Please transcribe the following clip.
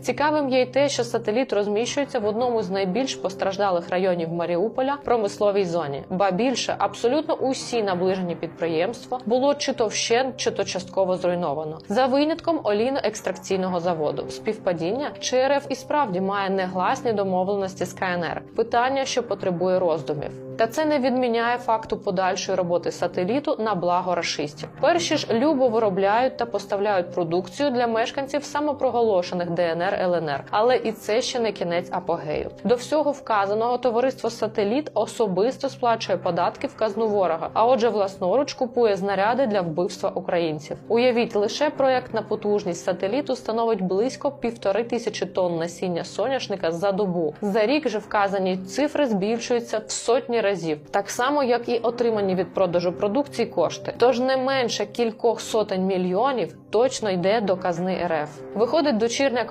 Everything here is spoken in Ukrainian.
Цікавим є й те, що сателіт розміщується в одному з найбільш постраждалих районів Маріуполя промисловій зоні. Ба більше абсолютно усі наближені підприємства було чи то вщент, чи то частково зруйновано за винятком олійно-екстракційного заводу. Співпадіння чи і справді має негласні домовленості з КНР. Питання, що потребує роздумів. Та це не відміняє факту подальшої роботи сателіту на благо рашистів. Перші ж любо виробляють та поставляють продукцію для мешканців самопроголошених ДНР ЛНР. Але і це ще не кінець апогею. До всього вказаного товариство Сателіт особисто сплачує податки в казну ворога, а отже, власноруч купує знаряди для вбивства українців. Уявіть, лише проєктна потужність сателіту становить близько півтори тисячі тонн насіння соняшника за добу. За рік же вказані цифри збільшуються в сотні разів, так само як і отримані від продажу продукції кошти. Тож не менше кількох сотень мільйонів точно йде до казни РФ. Виходить дочірня